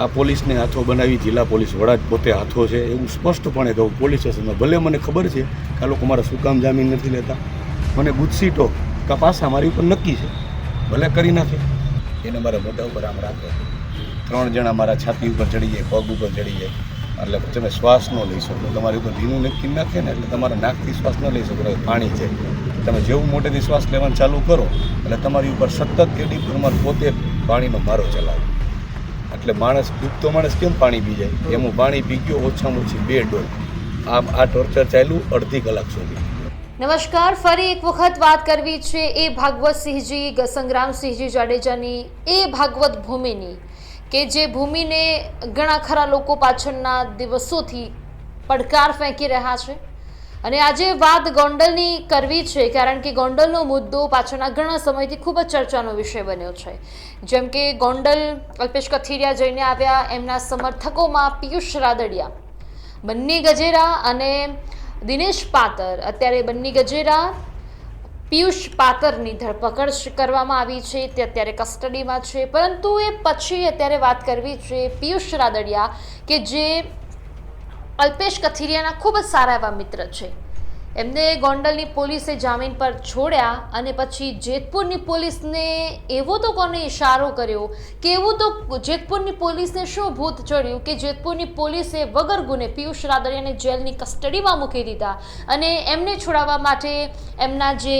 આ પોલીસને હાથો બનાવી જિલ્લા પોલીસ વડા જ પોતે હાથો છે એવું સ્પષ્ટપણે કહું. પોલીસ સ્ટેશનમાં ભલે મને ખબર છે કે આ લોકો મારા શું કામ જામીન નથી લેતા. મને ગુજસીટો કે પાસા મારી ઉપર નક્કી છે. ભલે કરી નાખે. એને મારા મોઢા ઉપર આમ રાખે. ત્રણ જણા મારા છાતી ઉપર ચડી જાય, પગ ઉપર ચડી જાય. એટલે તમે શ્વાસ ન લઈ શકો. તમારી ઉપર ધીનું નક્કી નાખે ને એટલે તમારા નાકથી શ્વાસ ન લઈ શકો. પાણી છે. તમે જેવું મોટેથી શ્વાસ લેવાનું ચાલુ કરો, એટલે તમારી ઉપર સતત કેટલી પ્રમાણ પોતે પાણીનો મારો ચલાવે. એટલે માણસ ડૂબતો માણસ કેમ પાણી પી જાય? એમ પાણી પી ગયો, ઓછામાં ઓછી બે ડોલ. આમ આ ટોર્ચર ચાલ્યું, અડધી કલાક સુધી. નમસ્કાર, ફરી એક વખત વાત કરવી છે એ ભાગવત સિંહજી, ગ- સંગ્રામસિંહજી જાડેજાની એ ભાગવત ભૂમિની કે જે ભૂમિને ઘણા ખરા લોકો પાછળના દિવસોથી પડકાર ફેંકી રહ્યા છે. અને આજે વાત ગોંડલની કરવી છે, કારણ કે ગોંડલનો મુદ્દો પાછળના ઘણા સમયથી ખૂબ જ ચર્ચાનો વિષય બન્યો છે. જેમ કે ગોંડલ અલ્પેશ કથિરિયા જઈને આવ્યા, એમના સમર્થકોમાં પિયુષ રાદડિયા બંને ગજેરા અને દિનેશ પાતર. અત્યારે બંને ગજેરા પિયુષ પાતરની ધરપકડ કરવામાં આવી છે, તે અત્યારે કસ્ટડીમાં છે. પરંતુ એ પછી અત્યારે વાત કરવી છે પિયુષ રાદડિયા કે જે અલ્પેશ કથિરિયાના ખૂબ જ સારા એવા મિત્ર છે. એમને ગોંડલની પોલીસે જામીન પર છોડ્યા અને પછી જેતપુરની પોલીસને એવો તો કોને ઇશારો કર્યો? કે એવું તો જેતપુરની પોલીસને શું ભૂત ચડ્યું કે જેતપુરની પોલીસે વગર ગુને પિયુષ રાદડિયાને જેલની કસ્ટડીમાં મૂકી દીધા? અને એમને છોડાવવા માટે એમના જે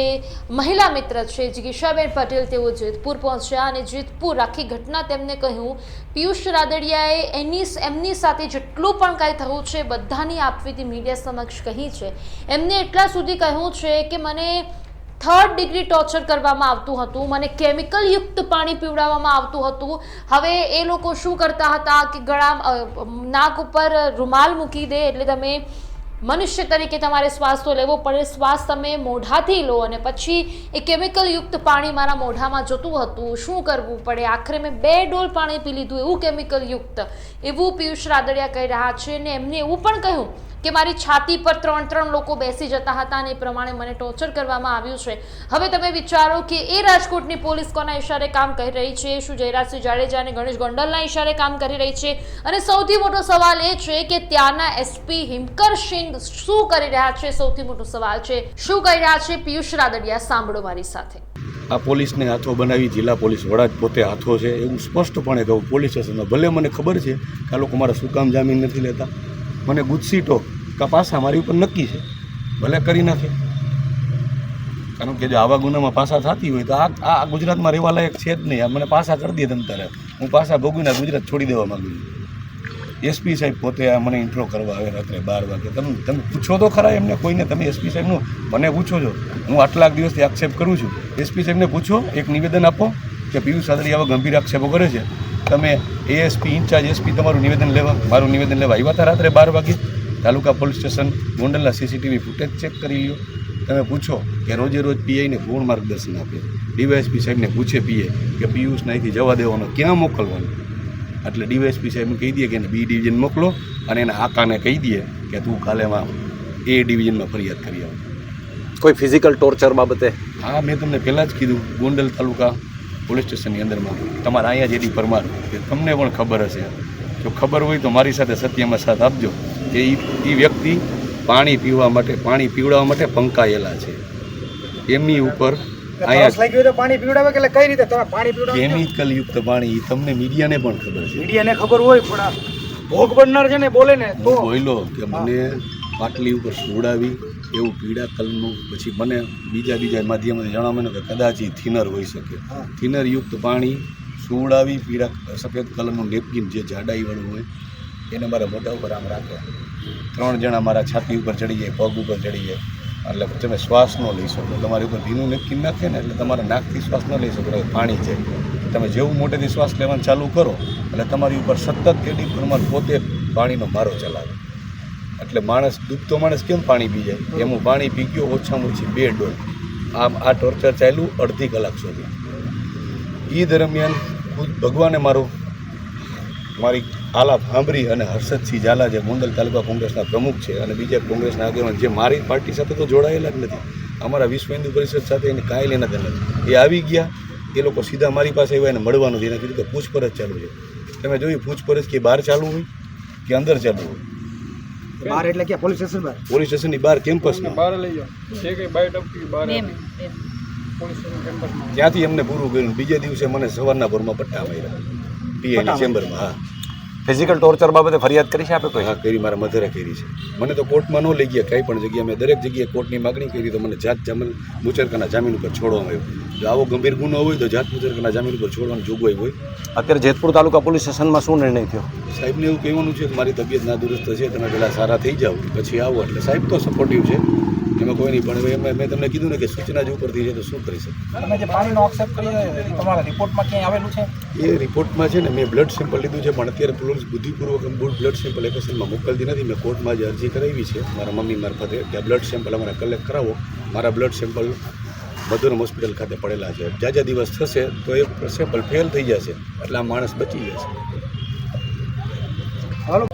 મહિલા મિત્ર છે જિગીશાબેન પટેલ, તેઓ જેતપુર પહોંચ્યા અને જેતપુર આખી ઘટના તેમને કહ્યું, પિયુષ રાદડિયાએ એની એમની સાથે જેટલું પણ કાંઈ થયું છે, બધાની આપવીતી મીડિયા સમક્ષ કહી છે. એમને એટલા સુધી કહ્યું છે કે મને થર્ડ ડિગ્રી ટોર્ચર કરવામાં આવતું હતું, મને કેમિકલ યુક્ત પાણી પીવડાવવામાં આવતું હતું. હવે એ લોકો શું કરતા હતા કે ગળા નાક ઉપર રૂમાલ મૂકી દે એટલે તમે મનુષ્ય તરીકે તમારે શ્વાસ તો લેવો પડે, શ્વાસ તમે મોઢાથી લો અને પછી એ કેમિકલ યુક્ત પાણી મારા મોઢામાં જતું હતું. શું કરવું પડે? આખરે મેં બે ડોલ પાણી પી લીધું એવું કેમિકલ યુક્ત. એવું પિયુષ રાદડિયા કહી રહ્યા છે અને એમને એવું પણ કહ્યું કે મારી છાતી પર ત્રણ ત્રણ લોકો બેસી જતા હતા અને એ પ્રમાણે મને ટોર્ચર કરવામાં આવ્યું છે. હવે તમે વિચારો કે એ રાજકોટની પોલીસ કોના ઇશારે કામ કરી રહી છે? શું જયરાજસિંહ જાડેજા અને ગણેશ ગોંડલના ઇશારે કામ કરી રહી છે? અને સૌથી મોટો સવાલ એ છે કે ત્યાંના એસપી હિમકર સિંઘ શું કરી રહ્યા છે? સૌથી મોટો સવાલ છે, શું કરી રહ્યા છે? પિયુષ રાદડિયા, સાંભળો મારી સાથે. આ પોલીસને હાથો બનાવી જિલ્લા પોલીસ વડા જ પોતે હાથો છે. એવું સ્પષ્ટપણે કહું, પોલીસ સ્ટેશનમાં ભલે મને ખબર છે કે આ લોકો મારા શું કામ જામીન નથી લેતા. મને ગુજસીટો કે પાસા મારી ઉપર નક્કી છે. ભલે કરી નાખે. કારણ કે જો આવા ગુનામાં પાસા થતી હોય તો આ આ ગુજરાતમાં રહેવા લાયક છે જ નહીં. મને પાસા કરી દે તમે તારે. હું પાસા ભોગવીને ગુજરાત છોડી દેવા માંગુ છું. એસપી સાહેબ પોતે આ મને ઇન્ટ્રો કરવા આવે રાત્રે બાર વાગે. તમે તમે પૂછો તો ખરા એમને કોઈને. તમે એસપી સાહેબનું મને પૂછો છો. હું આટલા દિવસથી આક્ષેપ કરું છું. એસપી સાહેબને પૂછો, એક નિવેદન આપો કે પિયુષ સાદરી આવા ગંભીર આક્ષેપો કરે છે. તમે એએસપી ઇન્ચાર્જ એસપી તમારું નિવેદન લેવા મારું નિવેદન લેવા આવ્યા હતા રાત્રે બાર વાગે? તાલુકા પોલીસ સ્ટેશન ગોંડલના સીસીટીવી ફૂટેજ ચેક કરી લ્યો. તમે પૂછો કે રોજે રોજ પીઆઈને કોણ માર્ગદર્શન આપે. ડીવાયએસપી સાહેબને પૂછે પીએ કે પિયુષને અહીંથી જવા દેવાનો ક્યાં મોકલવાનો? એટલે ડીવાયએસપી સાહેબને કહી દે કે એને બી ડિવિઝન મોકલો અને એના આકાને કહી દે કે તું કાલેમાં એ ડિવિઝનમાં ફરિયાદ કરી આવ. કોઈ ફિઝિકલ ટોર્ચર બાબતે? હા મેં તમને પહેલાં જ કીધું ગોંડલ તાલુકા પોલીસ સ્ટેશનની અંદરમાં. તમારા અહીંયા જેડી પરમાર. કે તમને પણ ખબર હશે. જો ખબર હોય તો મારી સાથે સત્યમાં સાથ આપજો. કે એ વ્યક્તિ પાણી પીવા માટે પાણી પીવડાવવા માટે પંકાયેલા છે. એમની ઉપર તરસ અહીંયા લાગી હોય તો પાણી પીવડાવે એટલે કઈ રીતે? તમે પાણી પીવડાવો પાણી તમને મીડિયાને પણ ખબર છે. મીડિયાને ખબર હોય પણ ભોગ બનનાર છે ને બોલે ને તો બોલો કે મને પાટલી ઉપર સુવડાવી એવું પીળા કલરનું પછી મને બીજા બીજા માધ્યમથી જણાવ્યું કે કદાચ એ થિનર હોઈ શકે. હા. થિનર યુક્ત પાણી સુવડાવી પીળા સફેદ કલરનું નેપકિન જે જાડાઈવાળું હોય એને મારા મોઢા ઉપર આમ રાખે. ત્રણ જણા મારા છાતી ઉપર ચડી જાય પગ ઉપર ચડી જાય. એટલે તમે શ્વાસ ન લઈ શકો. તમારી ઉપર ભીનું નેપકિન નાખે ને એટલે તમારા નાકથી શ્વાસ ન લઈ શકો. પાણી છે. તમે જેવું મોટેથી શ્વાસ લેવાનું ચાલુ કરો એટલે તમારી ઉપર સતત કેડી પ્રમાણ પોતે પાણીનો મારો ચલાવે. એટલે માણસ ડૂબતો માણસ કેમ પાણી પી જાય? એમાં પાણી પી ગયો ઓછામાં ઓછી બે ડોલ. આમ આ ટોર્ચર ચાલ્યું અડધી કલાક સુધી. એ દરમિયાન ખુદ ભગવાને મારો મારી આલાપ સાંભળી અને હર્ષદસિંહ ઝાલા જે ગોંડલ તાલુકા કોંગ્રેસના પ્રમુખ છે અને બીજા કોંગ્રેસના આગેવાન જે મારી પાર્ટી સાથે તો જોડાયેલા જ નથી. અમારા વિશ્વ હિન્દુ પરિષદ સાથે એને કાંઈ લેના દેના નથી. એ આવી ગયા એ લોકો સીધા મારી પાસે આવ્યા એને મળવાનું છે. એને કીધું કે પૂછપરછ ચાલુ છે. તમે જોયું પૂછપરછ કે બહાર ચાલુ હોય કે અંદર ચાલુ હોય? બહાર એટલે ક્યાં? પોલીસ સ્ટેશન બહાર પોલીસ સ્ટેશનની બહાર કેમ્પસમાં બહાર લઈ જાઓ. જે કંઈ બાઇટ બાર બહાર પોલીસ સ્ટેશન કેમ્પસમાં ત્યાંથી એમને પૂરું કર્યું. બીજે દિવસે મને સવારના ભરમાં પટ્ટા માર્યા. પીઆઈની ચેમ્બરમાં હા. ફિઝિકલ ટોર્ચર બાબતે ફરિયાદ કરી છે આપે કોઈ? હા કરી મારા મધરે કરી છે. મને તો કોર્ટમાં ન લઈ ગયા કંઈ પણ જગ્યાએ મેં દરેક જગ્યાએ કોર્ટની માગણી કરી તો મને જાત જામીન મુચરકાના જામીન ઉપર છોડવામાં આવ્યો. જો આવો ગંભીર ગુનો હોય તો જાત મુચરકાના જામીન ઉપર છોડવાની જોગવાઈ હોય. અત્યારે જેતપુર તાલુકા પોલીસ સ્ટેશનમાં શું નિર્ણય થયો? સાહેબને એવું કહેવાનું છે કે મારી તબિયત નાદુરસ્ત છે તમે પહેલાં સારા થઈ જાઓ પછી આવો. એટલે સાહેબ તો સપોર્ટિવ છે. એમાં કોઈ નહીં પણ એમાં મેં તમને કીધું ને કે સૂચના જ ઉપરથી છે તો શું કરી શકે તમે જે પાણીનો આક્ષેપ કરી તમારા રિપોર્ટમાં ક્યાંય આવેલું છે? એ રિપોર્ટમાં છે ને મેં બ્લડ સેમ્પલ લીધું છે પણ અત્યારે પોલીસ બુદ્ધિપૂર્વક બ્લડ સેમ્પલ એપ્લિકેશનમાં મોકલતી નથી. મેં કોર્ટમાં જે અરજી કરાવી છે મારા મમ્મી મારફતે કે બ્લડ સેમ્પલ અમારે કલેક્ટ કરાવો. મારા બ્લડ સેમ્પલ મધુરમ હોસ્પિટલ ખાતે પડેલા છે. જાજા દિવસ થશે તો એ સેમ્પલ ફેલ થઈ જશે એટલે આ માણસ બચી જશે. હાલો.